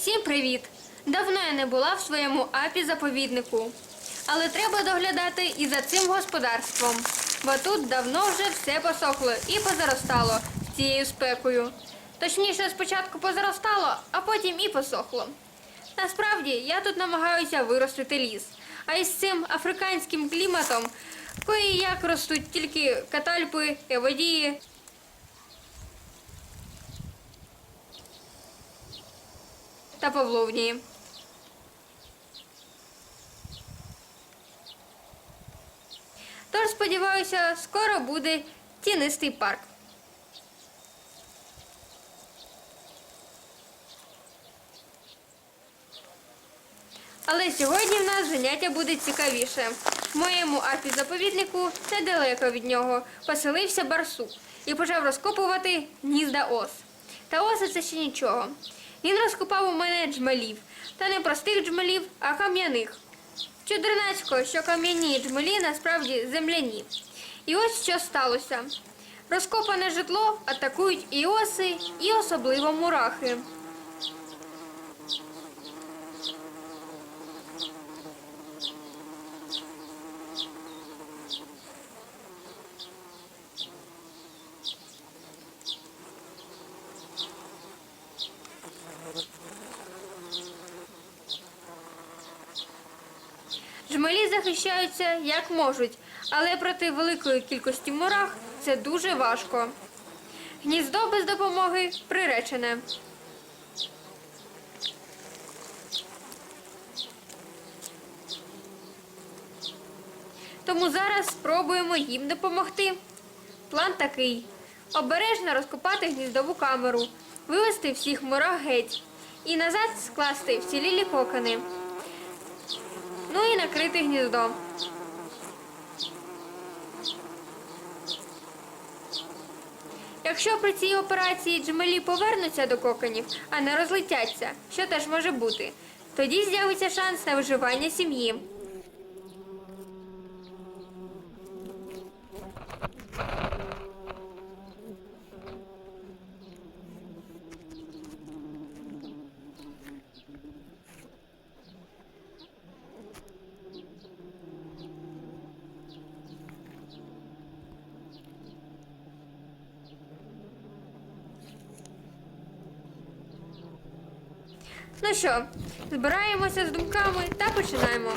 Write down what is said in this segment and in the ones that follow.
Всім привіт! Давно я не була в своєму апі заповіднику. Але треба доглядати і за цим господарством. Бо тут давно вже все посохло і позаростало цією спекою. Точніше, спочатку позаростало, а потім і посохло. Насправді я тут намагаюся виростити ліс. А із цим африканським кліматом кої як ростуть тільки катальпи, еводії. Та павловні. Тож, сподіваюся, скоро буде тінистий парк. Але сьогодні в нас заняття буде цікавіше. Моєму апі заповіднику недалеко від нього поселився барсук і почав розкопувати гнізда ос. Та оси це ще нічого. Він розкопав у мене джмелів, та не простих джмелів, а кам'яних. Чудернацько, що кам'яні джмелі насправді земляні. І ось що сталося. Розкопане житло атакують іоси і особливо мурахи. Жмелі захищаються як можуть, але проти великої кількості мурах це дуже важко. Гніздо без допомоги приречене. Тому зараз спробуємо їм допомогти. План такий: обережно розкопати гніздову камеру, вивести всіх мурах геть і назад скласти вцілілі кокони. Ну і накрити гніздо. Якщо при цій операції джмелі повернуться до коконів, а не розлетяться, що теж може бути, тоді з'явиться шанс на виживання сім'ї. Ну що, збираємося з думками та починаємо.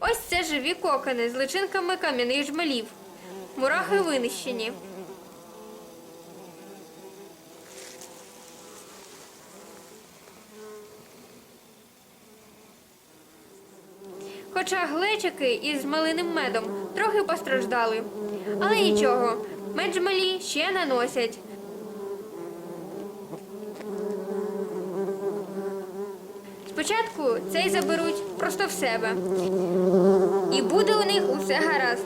Ось це живі кокони з личинками кам'яних жмелів. Мурахи винищені. Хоча глечики із малиним медом трохи постраждали. Але нічого, мед жмалі ще наносять. Спочатку цей заберуть просто в себе. І буде у них усе гаразд.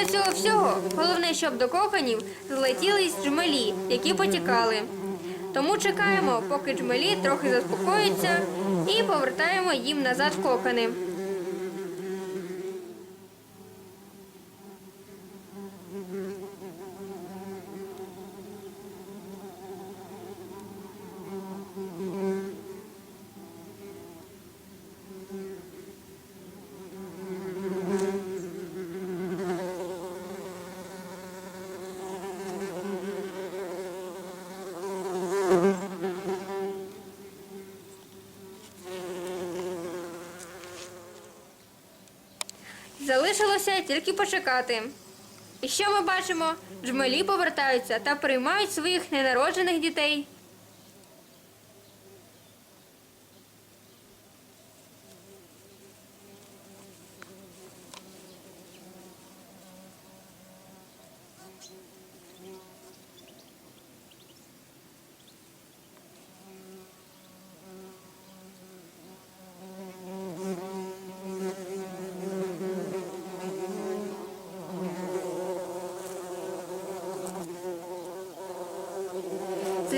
Після цього всього головне, щоб до коканів злетілись джмелі, які потікали. Тому чекаємо, поки джмелі трохи заспокоються, і повертаємо їм назад в Залишилося тільки почекати. І що ми бачимо? Джмелі повертаються та приймають своїх ненароджених дітей.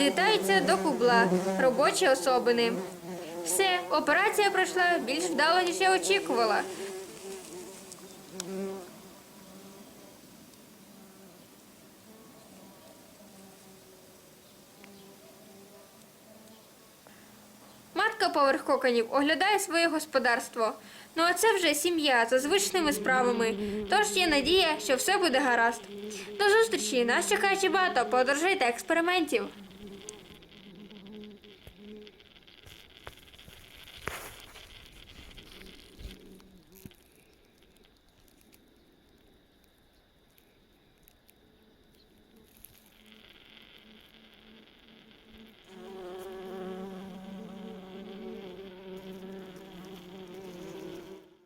Злітаються до кубла робочі особини. Все, операція пройшла більш вдало, ніж я очікувала. Матка поверх коконів оглядає своє господарство. Ну а це вже сім'я за звичними справами. Тож є надія, що все буде гаразд. До зустрічі! Нас чекає багато подорожей та експериментів.